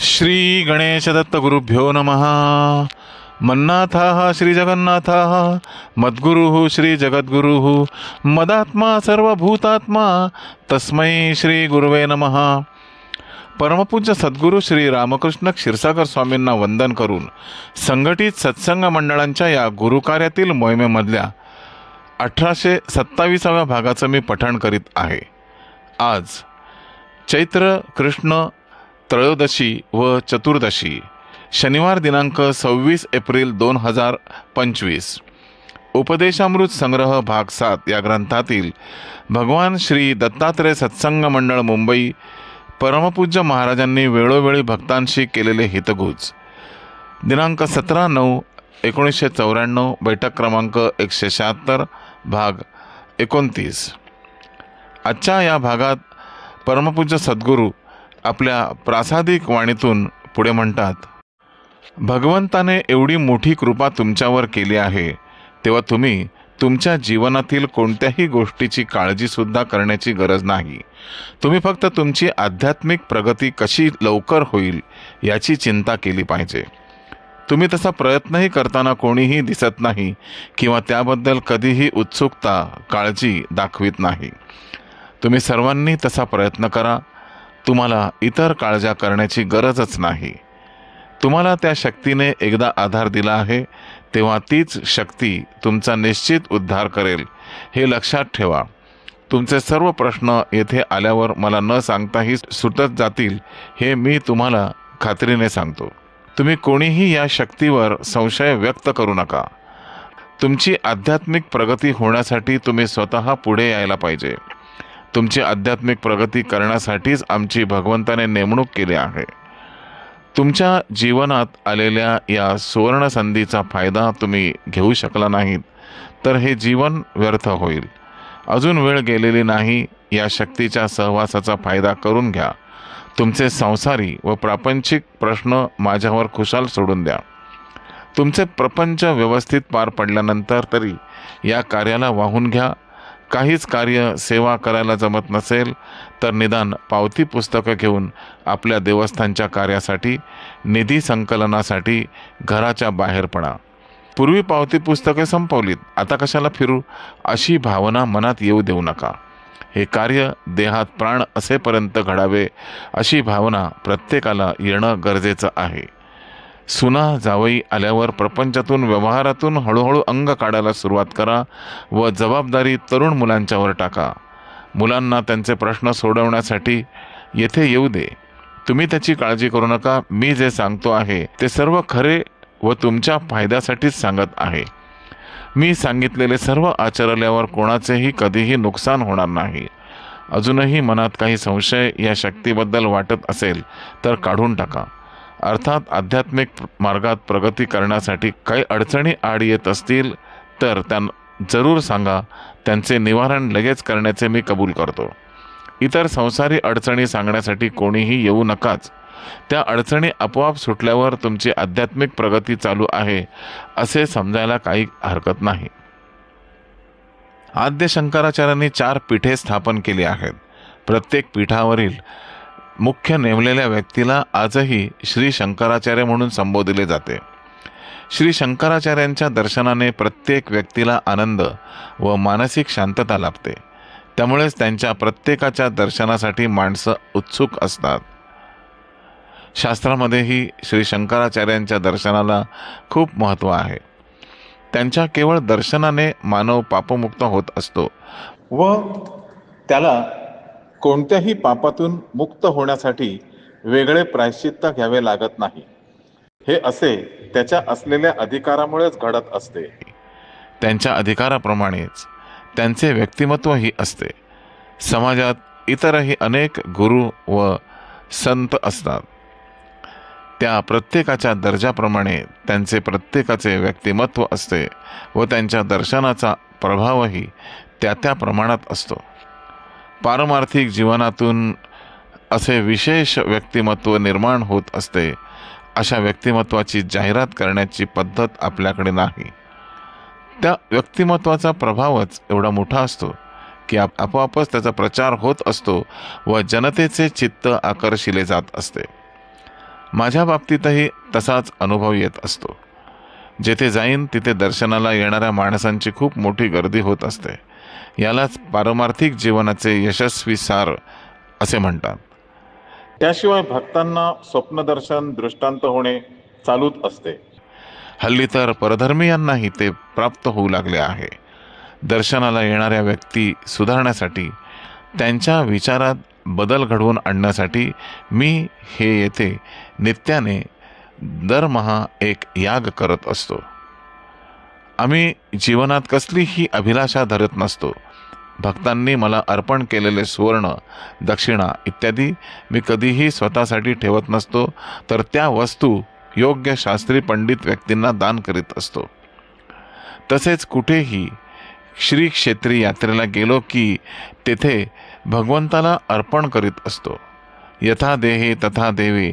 श्री गणेशदत्तगुरुभ्यो नमः। मन्नाथाः श्रीजगन्नाथाः मद्गुरुः श्रीजगद्गुरुः मदात्मा सर्वभूतात्मा तस्मै श्रीगुरुवे नमः। परमपूज्य सद्गुरू श्री रामकृष्ण क्षीरसागर स्वामींना वंदन करून संघटित सत्संग मंडळांच्या या गुरुकार्यातील मोहिमेमधल्या अठराशे सत्तावीसाव्या भागाचं मी पठण करीत आहे. आज चैत्र कृष्ण त्रयोदशी व चतुर्दशी शनिवार दिनांक सव्वीस एप्रिल दोन हजार पंचवीस. उपदेशामृत संग्रह भाग सात या ग्रंथातील भगवान श्री दत्तात्रय सत्संग मंडळ मुंबई परमपूज्य महाराजांनी वेळोवेळी भक्तांशी केलेले हितगुज. दिनांक सतरा नऊ एकोणीसशे चौऱ्याण्णव बैठक क्रमांक एकशे शहात्तर भाग एकोणतीस. आजच्या या भागात परमपूज्य सद्गुरू आपल्या प्रासादिक वाणीतून पुढे म्हणतात भगवंताने एवढी मोठी कृपा तुमच्यावर केली आहे तेव्हा तुम्ही तुमच्या जीवनातील कोणत्याही गोष्टीची काळजीसुद्धा करण्याची गरज नाही. तुम्ही फक्त तुमची आध्यात्मिक प्रगती कशी लवकर होईल याची चिंता केली पाहिजे. तुम्ही तसा प्रयत्नही करताना कोणीही दिसत नाही किंवा त्याबद्दल कधीही उत्सुकता काळजी दाखवित नाही. तुम्ही सर्वांनी तसा प्रयत्न करा तुम्हाला इतर काळजा करण्याची गरजच नाही. तुम्हाला त्या शक्तीने एकदा आधार दिला आहे तेव्हा तीच शक्ती तुमचा निश्चित उद्धार करेल हे लक्षात ठेवा. तुमचे सर्व प्रश्न येथे आल्यावर मला न सांगताही सुटत जातील हे मी तुम्हाला खात्रीने सांगतो. तुम्ही कोणीही या शक्तीवर संशय व्यक्त करू नका. तुमची आध्यात्मिक प्रगती होण्यासाठी तुम्ही स्वतः पुढे यायला पाहिजे. तुमची आध्यात्मिक प्रगती करण्यासाठीच आमची भगवंताने नेमणूक केली आहे. तुमच्या जीवनात आलेल्या या सुवर्णसंधीचा फायदा तुम्ही घेऊ शकला नाहीत तर हे जीवन व्यर्थ होईल. अजून वेळ गेलेली नाही या शक्तीच्या सहवासाचा फायदा करून घ्या. तुमचे संसारी व प्रापंचिक प्रश्न माझ्यावर खुशाल सोडून द्या. तुमचे प्रपंच व्यवस्थित पार पडल्यानंतर तरी या कार्याला वाहून घ्या काहीच कार्य सेवा करायला जमत नसेल तर निदान पावती पुस्तकं घेऊन आपल्या देवस्थानच्या कार्यासाठी निधी संकलनासाठी घराच्या बाहेर पडा. पूर्वी पावती पुस्तके संपवलीत आता कशाला फिरू? अशी भावना मनात येऊ देऊ नका. हे कार्य देहात प्राण असेपर्यंत घडावे अशी भावना प्रत्येकाला येणं गरजेचं आहे. सुना जावई आल्यावर प्रपंचातून व्यवहारातून हळूहळू अंग काढायला सुरुवात करा व जबाबदारी तरुण मुलांच्यावर टाका. मुलांना त्यांचे प्रश्न सोडवण्यासाठी येथे येऊ दे. तुम्ही त्याची काळजी करू नका. मी जे सांगतो आहे ते सर्व खरे व तुमच्या फायद्यासाठीच सांगत आहे. मी सांगितलेले सर्व आचरल्यावर कोणाचेही कधीही नुकसान होणार नाही. अजूनही मनात काही संशय या शक्तीबद्दल वाटत असेल तर काढून टाका. अर्थात आध्यात्मिक मार्गात प्रगती करण्यासाठी काही अडचणी आड येत असतील तर त्यां जरूर सांगा. त्यांचे निवारण लगेच करण्याचे मी कबूल करतो. इतर संसारी अडचणी सांगण्यासाठी कोणीही येऊ नकाच. त्या अडचणी आपोआप सुटल्यावर तुमची आध्यात्मिक प्रगती चालू आहे असे समजायला काही हरकत नाही. आद्य शंकराचार्यांनी चार पीठे स्थापन केली आहेत. प्रत्येक पीठावरील मुख्य नेमलेल्या व्यक्तीला आजही श्री शंकराचार्य म्हणून संबोधले जाते. श्री शंकराचार्यांच्या दर्शनाने प्रत्येक व्यक्तीला आनंद व मानसिक शांतता लाभते. त्यामुळेच त्यांच्या प्रत्येकाच्या दर्शनासाठी माणसं उत्सुक असतात. शास्त्रामध्येही श्री शंकराचार्यांच्या दर्शनाला खूप महत्त्व आहे. त्यांच्या केवळ दर्शनाने मानव पापमुक्त होत असतो व त्याला कोणत्याही पापातून मुक्त होण्यासाठी वेगळे प्रायश्चित्त घ्यावे लागत नाही. हे असे त्याच्या असलेल्या अधिकारामुळेच घडत असते. त्यांच्या अधिकाराप्रमाणेच त्यांचे व्यक्तिमत्वही असते. समाजात इतरही अनेक गुरु व संत असतात. त्या प्रत्येकाच्या दर्जाप्रमाणे त्यांचे प्रत्येकाचे व्यक्तिमत्व असते व त्यांच्या दर्शनाचा प्रभावही त्या त्या प्रमाणात असतो. पारमार्थिक जीवनातून असे विशेष व्यक्तिमत्व निर्माण होत असते अशा व्यक्तिमत्वाची जाहिरात करण्याची पद्धत आपल्याकडे नाही. त्या व्यक्तिमत्वाचा प्रभावच एवढा मोठा असतो की आप आपोआपच त्याचा प्रचार होत असतो व जनतेचे चित्त आकर्षिले जात असते. माझ्या बाबतीतही तसाच अनुभव येत असतो. जेथे जाईन तिथे दर्शनाला येणाऱ्या माणसांची खूप मोठी गर्दी होत असते. यालाच पारमार्थिक जीवनाचे यशस्वी सार असे म्हणतात. त्याशिवाय भक्तांना स्वप्नदर्शन दृष्टांत होणे चालूच असते. हल्ली तर परधर्मीयांनाही ते प्राप्त होऊ लागले आहे. दर्शनाला येणाऱ्या व्यक्ती सुधारण्यासाठी त्यांच्या विचारात बदल घडवून आणण्यासाठी मी हे येथे नित्याने दरमहा एक याग करत असतो. आम्ही जीवनात कसलीही अभिलाषा धरत नसतो. भक्तांनी मला अर्पण केलेले सुवर्ण दक्षिणा इत्यादी मी कधीही स्वतःसाठी ठेवत नसतो तर त्या वस्तू योग्य शास्त्री पंडित व्यक्तींना दान करीत असतो. तसेच कुठेही श्री क्षेत्री यात्रेला गेलो की तेथे भगवंताला अर्पण करीत असतो. यथा देहे तथा देवे.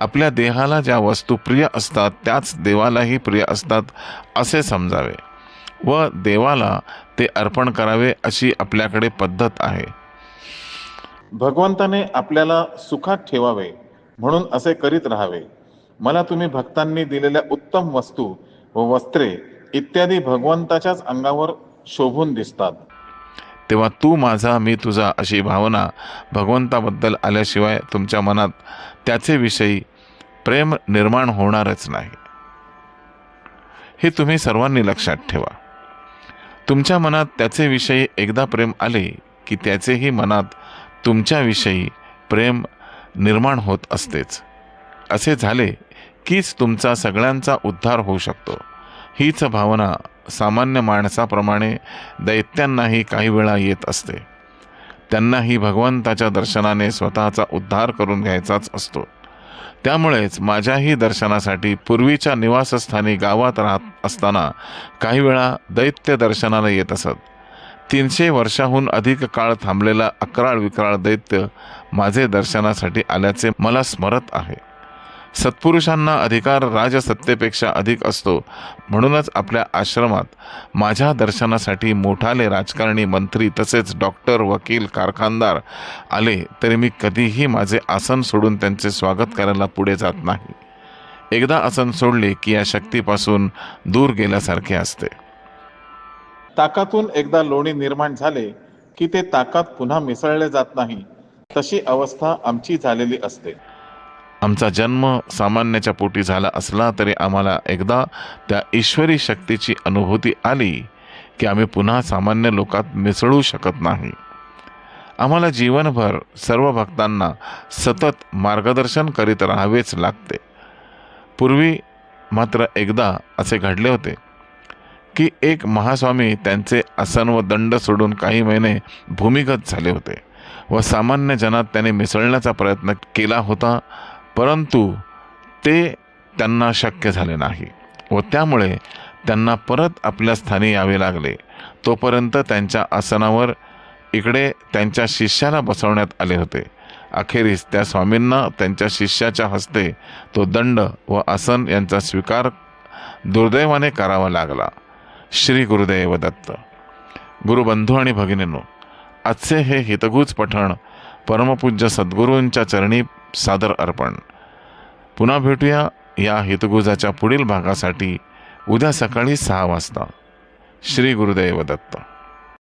आपल्या देहाला ज्या वस्तू प्रिय असतात त्याच देवालाही प्रिय असतात असे समजावे. व देवाला ते अर्पण करावे अशी आपल्याकडे पद्धत आहे. भगवंताने आपल्याला सुखात ठेवावे म्हणून असे करीत राहावे. मला तुम्ही भक्तांनी दिलेल्या उत्तम वस्तू व वस्त्रे इत्यादी भगवंताच्याच अंगावर शोभून दिसतात. तेव्हा तू माझा मी तुझा अशी भावना भगवंताबद्दल आल्याशिवाय तुमच्या मनात त्याचे विषयी प्रेम निर्माण होणारच नाही. हे तुम्ही सर्वांनी लक्षात ठेवा. तुमच्या मनात त्याचे विषयी एकदा प्रेम आले की त्याचेही मनात तुमच्याविषयी प्रेम निर्माण होत असतेच. असे झाले कीच तुमचा सगळ्यांचा उद्धार होऊ शकतो. हीच भावना सामान्य माणसाप्रमाणे दैत्यांनाही काही वेळा येत असते. त्यांनाही भगवंताच्या दर्शनाने स्वतःचा उद्धार करून घ्यायचाच असतो. त्यामुळेच माझ्याही दर्शनासाठी पूर्वीच्या निवासस्थानी गावात राहत असताना काही वेळा दैत्य दर्शनाला येत असत. तीनशे वर्षाहून अधिक काळ थांबलेला अकराळ विक्राळ दैत्य माझे दर्शनासाठी आल्याचे मला स्मरत आहे. सत्पुरुषांना अधिकार राजसत्तेपेक्षा अधिक असतो. म्हणूनच आपल्या आश्रमात माझ्या दर्शनासाठी मोठाले राजकारणी मंत्री तसेच डॉक्टर वकील कारखानदार आले तरी मी कधीही माझे आसन सोडून त्यांचे स्वागत करायला पुढे जात नाही. एकदा आसन सोडले की या शक्तीपासून दूर गेल्यासारखे असते. ताकातून एकदा लोणी निर्माण झाले की ते ताकात पुन्हा मिसळले जात नाही. तशी अवस्था आमची झालेली असते. आमचा जन्म सामान्याच्या पोटी झाला असला तरी आम्हाला एकदा त्या ईश्वरी शक्तीची अनुभूती आली की आम्ही पुन्हा सामान्य लोकात मिसळू शकत नाही. आम्हाला जीवनभर सर्व भक्तांना सतत मार्गदर्शन करीत राहावेच लागते. पूर्वी मात्र एकदा असे घडले होते की एक महास्वामी त्यांचे आसन व दंड सोडून काही महिने भूमिगत झाले होते व सामान्य जनात त्याने मिसळण्याचा प्रयत्न केला होता परंतु ते त्यांना शक्य झाले नाही व त्यामुळे त्यांना परत आपल्या स्थानी यावे लागले. तोपर्यंत त्यांच्या आसनावर इकडे त्यांच्या शिष्याला बसवण्यात आले होते. अखेरीस त्या स्वामींना त्यांच्या शिष्याच्या हस्ते तो दंड व आसन यांचा स्वीकार दुर्दैवाने करावा लागला. श्री गुरुदेव दत्त. गुरुबंधू आणि भगिनींनो आजचे हे हितगुज पठण परमपूज्य सद्गुरूंच्या चरणी सादर अर्पण. पुन्हा भेटूया या हितगुजाच्या पुढील भागासाठी उद्या सकाळी सहा वाजता. श्री गुरुदेव दत्त.